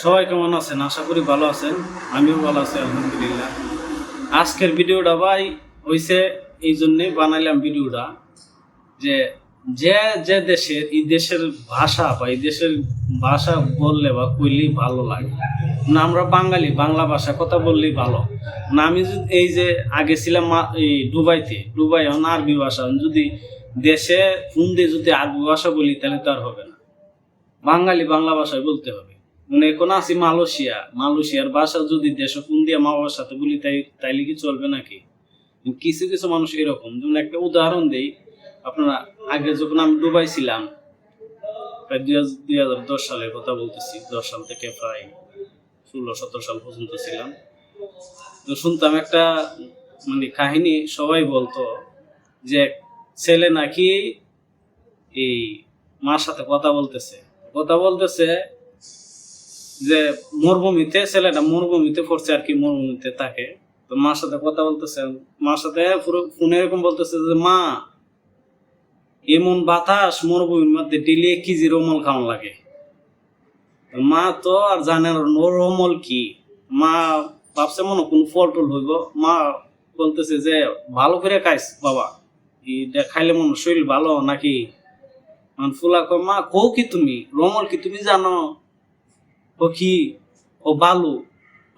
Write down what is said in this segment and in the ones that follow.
সবাই কেমন আছেন? আশা করি ভালো আছেন। আমিও ভালো আছি, আলহামদুলিল্লাহ। আজকের ভিডিওটা ভাই হইছে এই জন্যে বানাইলাম ভিডিওটা যে যে যে দেশের, এই দেশের ভাষা বা এই দেশের ভাষা বললে বা কইলেই ভালো লাগে। না, আমরা বাঙালি, বাংলা ভাষা কথা বললেই ভালো। না, আমি যদি এই যে আগে ছিলাম এই দুবাইতে, দুবাই এখন আরবি ভাষা যদি দেশে, ফোন দিয়ে যদি আরবি ভাষা বলি, তাহলে তো আর হবে না। বাঙালি বাংলা ভাষায় বলতে হবে। মানে এখন আছি মালয়েশিয়া। মালয়েশিয়ার ভাষা যদি দেশ ফোন দিয়ে মা বাবার সাথে বলি, তাই, তাইলে কি চলবে নাকি? কিছু কিছু মানুষ এরকম। যেমন একটা উদাহরণ দেই, আপনারা আগে যখন আমি দুবাই ছিলাম, প্রায় দুই হাজার দশ সালের কথা বলতেছি, দশ সাল থেকে প্রায় ষোলো, সতেরো সাল পর্যন্ত ছিলাম। তো শুনতাম একটা মানে কাহিনী, সবাই বলতো যে ছেলে নাকি এই মার সাথে কথা বলতেছে। কথা বলতেছে যে মরুভূমিতে, ছেলেটা মরুভূমিতে পড়ছে আর কি, মরুভূমিতে থাকে। তো মার সাথে কথা বলতেছে, মার সাথে পুরো ফোনে এরকম বলতেছে যে, মা, এমন বাতাস মরুভূমির মধ্যে ডেলি এক কেজি রমল খাওয়ান লাগে। মা তো আর জানে ওর কি? মা ভাবছে, মনে কোন ফল টল হইব। মা বলতেছে যে, ভালো করে খাইস, বাবা। খাইলে মনে শরীর ভালো নাকি? মানে ফুলা কয়, মা, কও কি তুমি? রমল কি তুমি জানো? ও কি? ও বালু।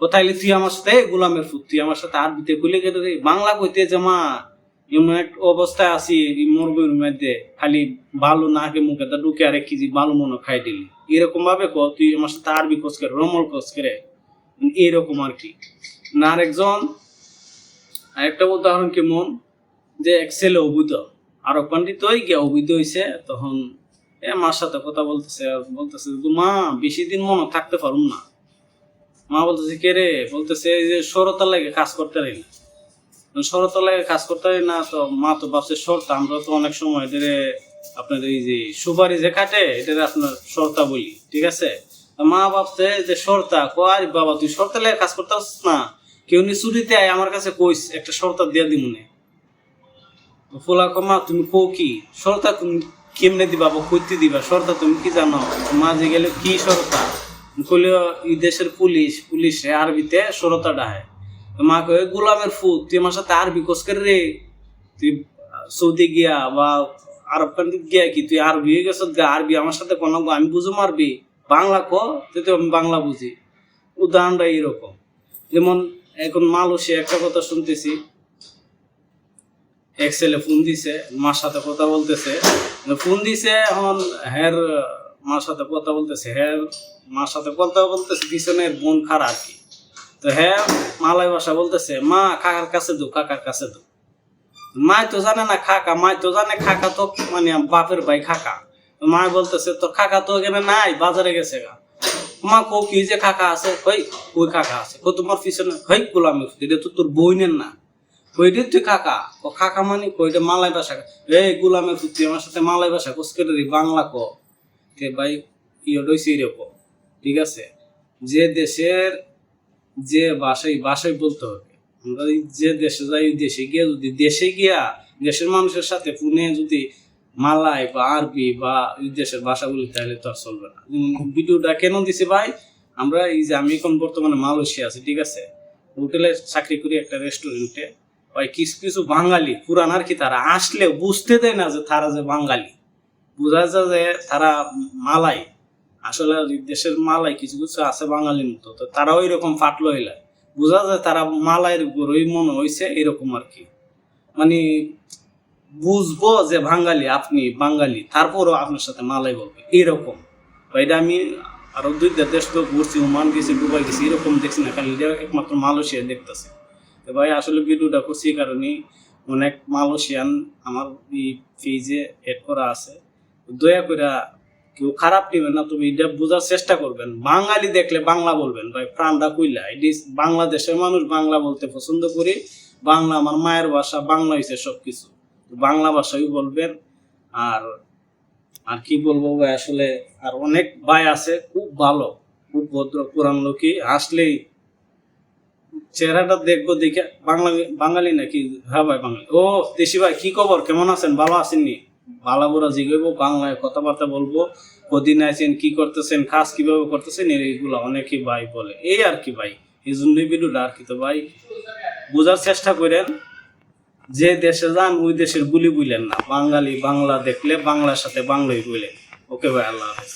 কোথায় তুই আমার সাথে? গোলামের ফুট তুই আমার সাথে আরবিতে কইলে গেলে বাংলা কইতে যে, মা এমন এক অবস্থায় আছি মরুভূমির মধ্যে খালি বালু না নাকে মুখে তা ঢুকে আরেক কেজি বালু মনে খাই দিলি। এরকম ভাবে ক তুই আমার সাথে আরবি কোচ করে রমল কোচ করে এরকম আর কি। না আরেকজন, আরেকটা উদাহরণ কেমন যে এক ছেলে অবৈধ। আরও পণ্ডিত হয়ে গিয়া অবৈধ হয়েছে তখন এ মার সাথে কথা বলতেছে আর বলতেছে মা, বেশি দিন মনে থাকতে পারুম না। মা বলতেছে, কে রে? বলতেছে, এই যে সরতার লাগে কাজ করতে পারি না। সরতার লাগে কাজ করতে পারি না, তো মা তো ভাবছে সরতা আমরা তো অনেক সময় এদের আপনার এই যে সুপারি যে কাটে এটার আপনার সরতা বলি, ঠিক আছে? মা ভাবছে যে সরতা কো কয় বাবা, তুই সরতা লাগে কাজ করতে না। কেউ নি চুরিতে আয়, আমার কাছে কইস, একটা সরতা দিয়ে দি মনে ফুলা কমা, তুমি কো কি? সরতা তুমি কেমনে দিবা বা কইতে দিবা? সরতা তুমি কি জানো? মাঝে গেলে কি সরতা কইলে, এই দেশের পুলিশ পুলিশ আরবিতে সরতা ডাহে। মা কয়ে, গোলামের ফুট তুই আমার সাথে আরবি কোস করে রে। তুই সৌদি গিয়া বা আরব কান্ট্রি গিয়া কি তুই আরবি হয়ে গেছ গা? আরবি আমার সাথে কোনো আমি বুঝো মারবি। বাংলা ক? তুই আমি বাংলা বুঝি। উদাহরণটা এরকম যেমন এখন মালয়েশিয়া, একটা কথা শুনতেছি। এক ছেলে ফোন দিছে, মার সাথে কথা বলতেছে। ফোন দিছে, এখন হের, মার সাথে কথা বলতেছে, হের মার সাথে কথা বলতেছে পিছনের বোন খারা আর কি। তো হ্যাঁ মালাই ভাষা বলতেছে, মা, কাকার কাছে দো, কাকার কাছে দো। মাই তো জানে না খাকা মাই তো জানে খাকা তো মানে বাপের ভাই খাকা তো মা বলতেছে, তোর খাকা তো এখানে নাই, বাজারে গেছে গা। মা কো কি যে খাকা আছে? কই কই খাকা আছে? কো তোমার পিছনে? হই, গোলামি এটা তো তোর বইনের না। কইটা তুই কাকা? ও কাকা মানে কইটা মালাই ভাষা। এই গোলামের পুত্রি আমার সাথে মালাই ভাষা কোস করে রে বাংলা ক। কে ভাই ইয়ে রইছে এরকম ঠিক আছে? যে দেশের যে ভাষাই ভাষাই বলতে হবে। আমরা যে দেশে যাই দেশে গিয়া যদি দেশে গিয়া দেশের মানুষের সাথে ফোনে যদি মালাই বা আরবি বা দেশের ভাষা বলি, তাহলে তো আর চলবে না। ভিডিওটা কেন দিছি ভাই? আমরা এই যে আমি এখন বর্তমানে মালয়েশিয়া আছি, ঠিক আছে? হোটেলে চাকরি করি একটা রেস্টুরেন্টে ওই কিছু কিছু বাঙালি, পুরান আর কি তারা, আসলে বুঝতে দেয় না যে তারা যে বাঙালি। বোঝা যায় যে তারা মালাই। আসলে ওই দেশের মালাই কিছু কিছু আছে বাঙালির মতো, তো তারা ওই রকম ফাটলো হইলা বোঝা যায় তারা মালাইয়ের গরুই মনে হয়েছে এরকম আর কি। মানে বুঝব যে বাঙালি, আপনি বাঙালি, তারপরও আপনার সাথে মালাই বলবে, এরকম। এটা আমি আরও দুইটা দেশ তো ঘুরছি, ওমান গেছি, দুবাই গেছি, এরকম দেখছি না, খালি একমাত্র মালয়েশিয়া দেখতেছে। তো ভাই, আসলে ভিডিওটা এই কারণে অনেক মালয়েশিয়ান আমার এই পেজে এড করা আছে। দয়া করে কেউ খারাপ নেবেন না তুমি এটা বোঝার চেষ্টা করবেন। বাঙালি দেখলে বাংলা বলবেন, ভাই, প্রাণটা কইলা? এটি বাংলাদেশের মানুষ বাংলা বলতে পছন্দ করি। বাংলা আমার মায়ের ভাষা, বাংলা হয়েছে সব কিছু বাংলা ভাষাই বলবেন। আর আর কি বলব ভাই, আসলে আর অনেক ভাই আছে, খুব ভালো, খুব ভদ্র পুরান লোকই। আসলেই চেহারাটা দেখব দেখে বাংলা, বাঙালি নাকি? হ্যাঁ ভাই, বাঙালি। ও, দেশি ভাই, কি খবর? কেমন আছেন? ভালো আছেননি? ভালো বুড়া জিগাইবো, বাংলায় কথাবার্তা বলব। কদিন আছেন, কি করতেছেন, কাজ কীভাবে করতেছেন এইগুলো অনেকে ভাই বলে। এই আর কি ভাই, এই জন্যই ভিডিওটা আর কি তো ভাই। বোঝার চেষ্টা করেন, যে দেশে যান, ওই দেশের বুলি বুঝলেন না। বাঙালি বাংলা দেখলে বাংলার সাথে বাংলাই বলেন ওকে ভাই, আল্লাহ হাফেজ।